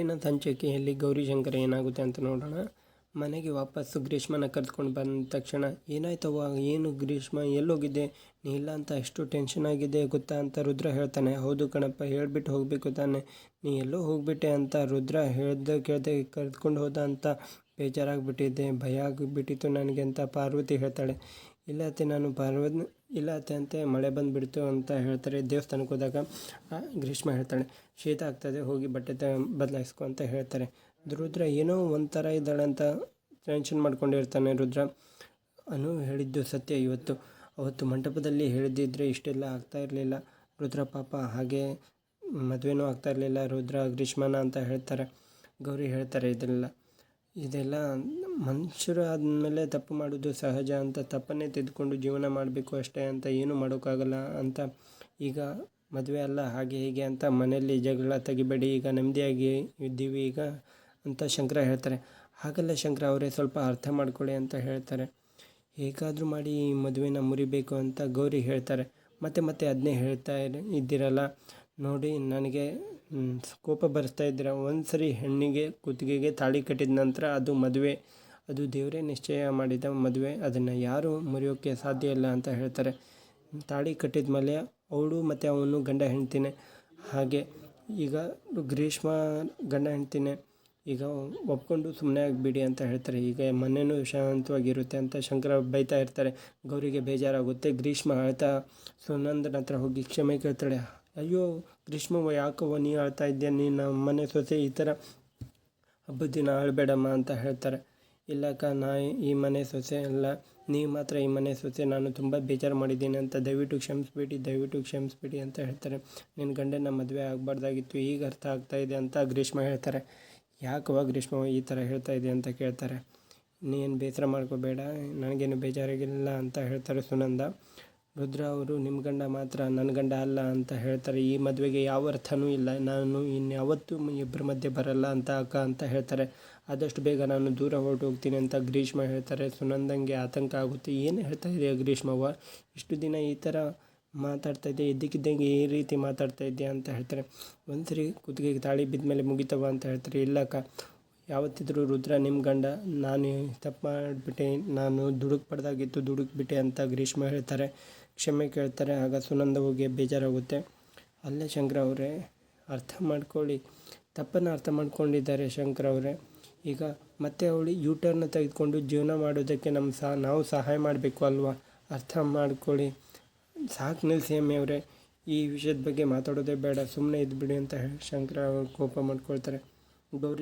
ಇನ್ನು ಸಂಚಿಕೆಯಲ್ಲಿ ಗೌರಿಶಂಕರ ಏನಾಗುತ್ತೆ ಅಂತ ನೋಡೋಣ. ಮನೆಗೆ ವಾಪಸ್ಸು ಗ್ರೀಷ್ಮನ ಕರೆದುಕೊಂಡು ಬಂದ ತಕ್ಷಣ ಏನಾಯ್ತವ ಏನು ಗ್ರೀಷ್ಮ? ಎಲ್ಲೋಗಿದ್ದೆ ನೀ ಇಲ್ಲ ಅಂತ ಎಷ್ಟು ಟೆನ್ಷನ್ ಆಗಿದೆ ಗೊತ್ತಾ ಅಂತ ರುದ್ರ ಹೇಳ್ತಾನೆ. ಹೌದು ಕಣಪ್ಪ, ಹೇಳ್ಬಿಟ್ಟು ಹೋಗಬೇಕು ತಾನೆ. ನೀ ಎಲ್ಲೋ ಹೋಗ್ಬಿಟ್ಟೆ ಅಂತ ರುದ್ರ ಹೇಳ್ದೆ ಕೇಳ್ದೆ ಕರೆದುಕೊಂಡು ಹೋದ ಅಂತ ಬೇಜಾರಾಗಿಬಿಟ್ಟಿದ್ದೆ ಭಯ ಆಗಿಬಿಟ್ಟಿತ್ತು ನನಗೆ ಅಂತ ಪಾರ್ವತಿ ಹೇಳ್ತಾಳೆ. ಇಲ್ಲ ಅತ್ತೆ, ನಾನು ಪರ್ವ ಇಲ್ಲ ಅತ್ತೆ ಅಂತೆ ಮಳೆ ಬಂದುಬಿಡ್ತು ಅಂತ ಹೇಳ್ತಾರೆ. ದೇವಸ್ಥಾನಕ್ಕೆ ಹೋದಾಗ ಗ್ರೀಷ್ಮ ಹೇಳ್ತಾಳೆ, ಶೀತ ಆಗ್ತದೆ, ಹೋಗಿ ಬಟ್ಟೆ ತ, ಬದಲಾಯಿಸ್ಕೊ ಅಂತ ಹೇಳ್ತಾರೆ. ರುದ್ರ ಏನೋ ಒಂಥರ ಇದ್ದಾಳೆ ಅಂತ ಟೆನ್ಷನ್ ಮಾಡ್ಕೊಂಡಿರ್ತಾನೆ ರುದ್ರ. ಅನು ಹೇಳಿದ್ದು ಸತ್ಯ ಇವತ್ತು. ಅವತ್ತು ಮಂಟಪದಲ್ಲಿ ಹೇಳಿದ್ದಿದ್ರೆ ಇಷ್ಟೆಲ್ಲ ಆಗ್ತಾ ಇರಲಿಲ್ಲ. ರುದ್ರ ಪಾಪ ಹಾಗೆ ಮದುವೆನೂ ಆಗ್ತಾ ಇರಲಿಲ್ಲ. ರುದ್ರ ಗ್ರೀಷ್ಮನ ಅಂತ ಹೇಳ್ತಾರೆ. ಗೌರಿ ಹೇಳ್ತಾರೆ ಇದೆಲ್ಲ ಇದೆಲ್ಲ ಮನುಷ್ಯರು ಆದಮೇಲೆ ತಪ್ಪು ಮಾಡೋದು ಸಹಜ ಅಂತ ತಪ್ಪನ್ನೇ ತೆಗೆದುಕೊಂಡು ಜೀವನ ಮಾಡಬೇಕು ಅಷ್ಟೇ ಅಂತ ಏನು ಮಾಡೋಕ್ಕಾಗಲ್ಲ ಅಂತ ಈಗ ಮದುವೆ ಅಲ್ಲ, ಹಾಗೆ ಹೀಗೆ ಅಂತ ಮನೆಯಲ್ಲಿ ಜಗಳ ತೆಗಿಬೇಡಿ, ಈಗ ನೆಮ್ಮದಿಯಾಗಿ ಇದ್ದೀವಿ ಈಗ ಅಂತ ಶಂಕರ ಹೇಳ್ತಾರೆ. ಹಾಗಲ್ಲ ಶಂಕರ ಅವರೇ, ಸ್ವಲ್ಪ ಅರ್ಥ ಮಾಡ್ಕೊಳ್ಳಿ ಅಂತ ಹೇಳ್ತಾರೆ. ಹೇಗಾದರೂ ಮಾಡಿ ಈ ಮದುವೆನ ಮುರಿಬೇಕು ಅಂತ ಗೌರಿ ಹೇಳ್ತಾರೆ. ಮತ್ತೆ ಮತ್ತೆ ಅದನ್ನೇ ಹೇಳ್ತಾ ಇದ್ದೀರಲ್ಲ. ನೋಡಿ, ನನಗೆ ಕೋಪ ಬರ್ತಾ ಇದ್ದೀರ. ಒಂದು ಸರಿ ಹೆಣ್ಣಿಗೆ, ಕುತ್ತಿಗೆಗೆ ತಾಳಿ ಕಟ್ಟಿದ ನಂತರ ಅದು ಮದುವೆ. ಅದು ದೇವರೇ ನಿಶ್ಚಯ ಮಾಡಿದ ಮದುವೆ. ಅದನ್ನು ಯಾರೂ ಮುರಿಯೋಕ್ಕೆ ಸಾಧ್ಯ ಇಲ್ಲ ಅಂತ ಹೇಳ್ತಾರೆ. ತಾಳಿ ಕಟ್ಟಿದ ಮೇಲೆ ಅವಳು ಮತ್ತು ಅವನು ಗಂಡ ಹೆಂಡ್ತಿನೇ. ಹಾಗೆ ಈಗ ಗ್ರೀಷ್ಮ ಗಂಡ ಹೆಂಡ್ತಿನೇ. ಈಗ ಒಪ್ಕೊಂಡು ಸುಮ್ಮನೆ ಆಗಿಬಿಡಿ ಅಂತ ಹೇಳ್ತಾರೆ. ಈಗ ಮನೆಯೂ ಶಾಂತವಾಗಿರುತ್ತೆ ಅಂತ ಶಂಕರ ಬೈತಾ ಇರ್ತಾರೆ. ಗೌರಿಗೆ ಬೇಜಾರಾಗುತ್ತೆ. ಗ್ರೀಷ್ಮ ಅಳ್ತಾ ಸುನಂದನ ಹತ್ರ ಹೋಗಿ ಕ್ಷಮೆ ಕೇಳ್ತಾಳೆ. ಅಯ್ಯೋ ಗ್ರೀಷ್ಮ ಯಾಕವ್ವ ನೀ ಅಳ್ತಾ ಇದ್ದೀಯ ನೀನು ಮನೆ ಸೊಸೆ ಈ ಥರ ಹಬ್ಬದ ದಿನ ಅಳಬೇಡಮ್ಮ ಅಂತ ಹೇಳ್ತಾರೆ. ಇಲ್ಲಕ್ಕ, ನಾ ಈ ಮನೆ ಸೊಸೆ ಅಲ್ಲ. ನೀವು ಮಾತ್ರ ಈ ಮನೆ ಸೊಸೆ, ನಾನು ತುಂಬ ಬೇಜಾರು ಮಾಡಿದ್ದೀನಿ ಅಂತ ದಯವಿಟ್ಟು ಕ್ಷಮಿಸ್ಬಿಡಿ ದಯವಿಟ್ಟು ಕ್ಷಮಿಸ್ಬಿಡಿ ಅಂತ ಹೇಳ್ತಾರೆ. ನಿನ್ನ ಗಂಡನ ಮದುವೆ ಆಗಬಾರ್ದಾಗಿತ್ತು, ಈಗ ಅರ್ಥ ಆಗ್ತಾ ಇದೆ ಅಂತ ಗ್ರೀಷ್ಮ ಹೇಳ್ತಾರೆ. ಯಾಕವ ಗ್ರೀಷ್ಮ ಈ ಥರ ಹೇಳ್ತಾ ಇದೆ ಅಂತ ಕೇಳ್ತಾರೆ. ನೀನು ಬೇಸರ ಮಾಡ್ಕೋಬೇಡ, ನನಗೇನು ಬೇಜಾರಾಗಿಲ್ಲ ಅಂತ ಹೇಳ್ತಾರೆ ಸುನಂದ. ರುದ್ರ ಅವರು ನಿಮ್ಮ ಗಂಡ ಮಾತ್ರ ನನ್ನ ಗಂಡ ಅಲ್ಲ ಅಂತ ಹೇಳ್ತಾರೆ. ಈ ಮದುವೆಗೆ ಯಾವ ಅರ್ಥನೂ ಇಲ್ಲ. ನಾನು ಇನ್ಯಾವತ್ತೂ ಇಬ್ಬರ ಮಧ್ಯೆ ಬರಲ್ಲ ಅಂತ ಅಕ್ಕ ಅಂತ ಹೇಳ್ತಾರೆ. ಆದಷ್ಟು ಬೇಗ ನಾನು ದೂರ ಹೊರಟು ಹೋಗ್ತೀನಿ ಅಂತ ಗ್ರೀಷ್ಮ ಹೇಳ್ತಾರೆ. ಸುನಂದಂಗೆ ಆತಂಕ ಆಗುತ್ತೆ. ಏನು ಹೇಳ್ತಾ ಇದೆಯಾ ಗ್ರೀಷ್ಮವ್ವ? ಇಷ್ಟು ದಿನ ಈ ಥರ ಮಾತಾಡ್ತಾ ಇದ್ದೆ ಇದ್ದಕ್ಕಿದ್ದಂಗೆ ಈ ರೀತಿ ಮಾತಾಡ್ತಾ ಇದ್ದೀಯಾ ಅಂತ ಹೇಳ್ತಾರೆ. ಒಂದ್ಸರಿ ಕುತ್ತಿಗೆಗೆ ತಾಳಿ ಬಿದ್ದ ಮೇಲೆ ಮುಗಿತವ ಅಂತ ಹೇಳ್ತಾರೆ. ಇಲ್ಲಕ್ಕ ಯಾವತ್ತಿದ್ರೂ ರುದ್ರ ನಿಮ್ಮ ಗಂಡ, ನಾನು ತಪ್ಪು ಮಾಡಿಬಿಟ್ಟೆ ನಾನು ದುಡುಕ್ ಪಡೆದಾಗಿತ್ತು ದುಡುಕ್ಬಿಟ್ಟೆ ಅಂತ ಗ್ರೀಷ್ಮ ಹೇಳ್ತಾರೆ. ಕ್ಷಮೆ ಕೇಳ್ತಾರೆ, ಆಗ ಸುನಂದ ಹೋಗಿ ಬೇಜಾರಾಗುತ್ತೆ. ಅಲ್ಲೇ ಶಂಕರ ಅವರೇ, ಅರ್ಥ ಮಾಡ್ಕೊಳ್ಳಿ. ತಪ್ಪನ್ನು ಅರ್ಥ ಮಾಡ್ಕೊಂಡಿದ್ದಾರೆ ಶಂಕರ ಅವರೇ. ಈಗ ಮತ್ತೆ ಅವಳು ಯೂ ಟರ್ನ್ ತೆಗೆದುಕೊಂಡು ಜೀವನ ಮಾಡೋದಕ್ಕೆ ನಮ್ಮ ಸಹ ನಾವು ಸಹಾಯ ಮಾಡಬೇಕು ಅಲ್ವಾ? ಅರ್ಥ ಮಾಡ್ಕೊಳ್ಳಿ. ಸಾಕು ನಿಲ್ಸಿ ಎಮ್ಮೆ ಅವರೇ. ಈ ವಿಷಯದ ಬಗ್ಗೆ ಮಾತಾಡೋದೇ ಬೇಡ ಸುಮ್ಮನೆ ಇದ್ಬಿಡಿ ಅಂತ ಹೇಳಿ ಶಂಕರ ಅವರು ಕೋಪ ಮಾಡ್ಕೊಳ್ತಾರೆ. ಗೌರಿ